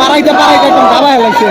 পারাইতে পারাইতে একদম দাবায় লাগছে।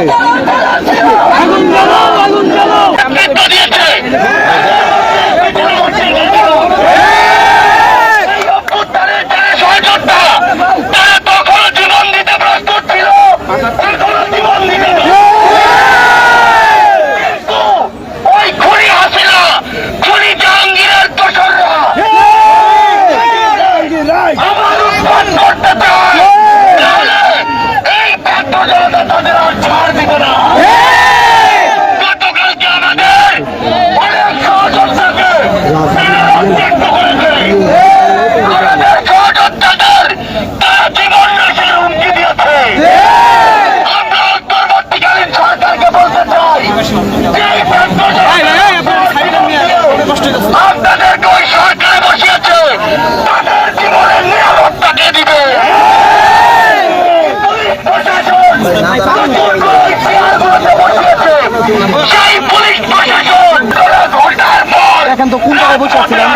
আমরা বসে আছিলাম।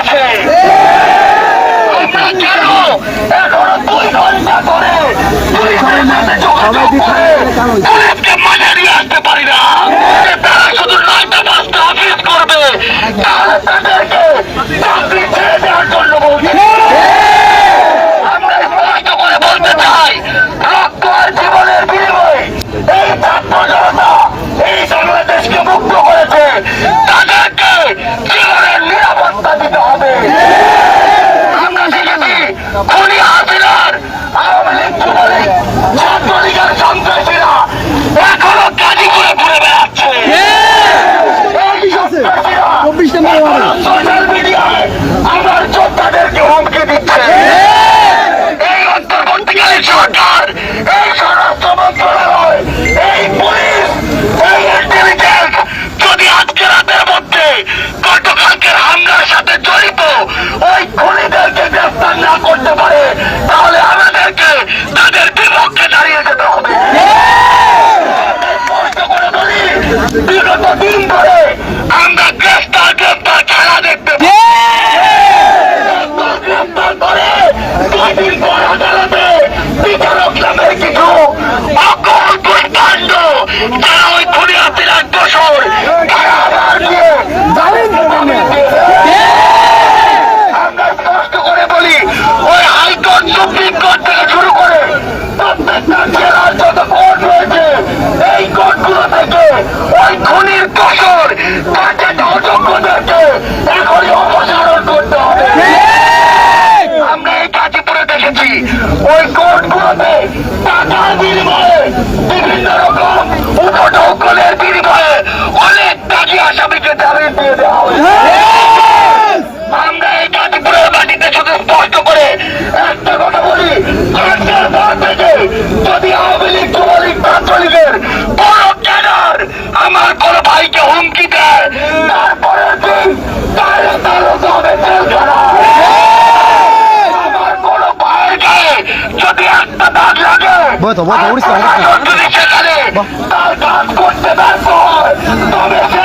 তারা শুধু নয়টা পাঁচটা করবে। তারা 库利安！কতদিন Oi, go! বয় তো বয় তো উড়িস না উড়িস না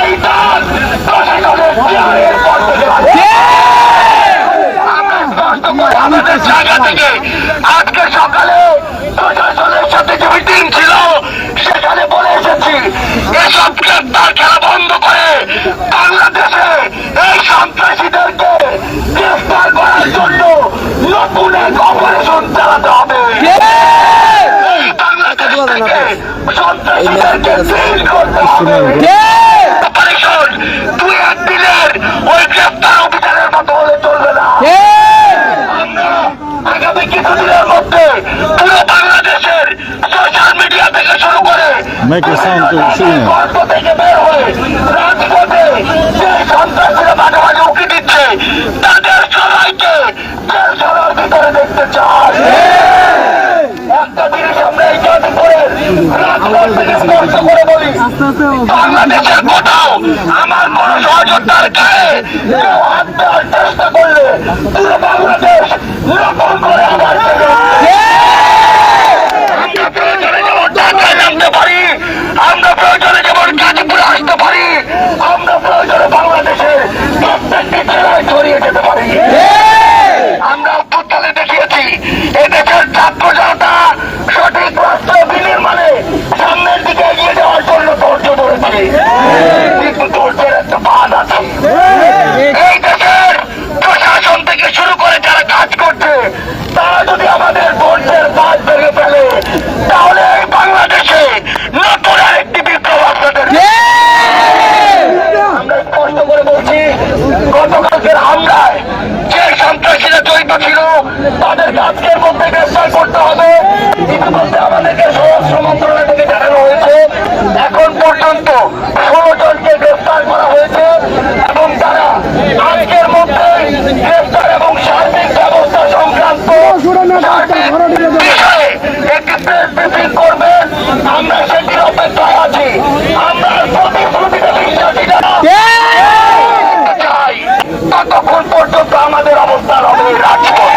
দুই একদিনের ওই গ্রেফতার অভিযানের মতো হলে চলবে মিডিয়া থেকে শুরু করে গল্প মাঝে মাঝে উঁকি দিচ্ছে তাদের সবাইকে জেল দেখতে চায় আস্তে আস্তে বাংলাদেশের কোথাও আমার কোন সহযোদ্ধার গায়ে চেষ্টা করলে বাংলাদেশ নিরাপদ করে আমার আমরা প্রয়োজনে যেমন গাজীপুরে আসতে পারি। আমরা প্রয়োজনে বাংলাদেশের প্রত্যেকটি জেলায় ছড়িয়ে যেতে পারি। করবেন আমরা সেটির অপেক্ষায় আছি। আমরা প্রতিশ্রুতিতে বিশ্বাসী চাই ততক্ষণ পর্যন্ত আমাদের অবস্থান হবে রাজপথ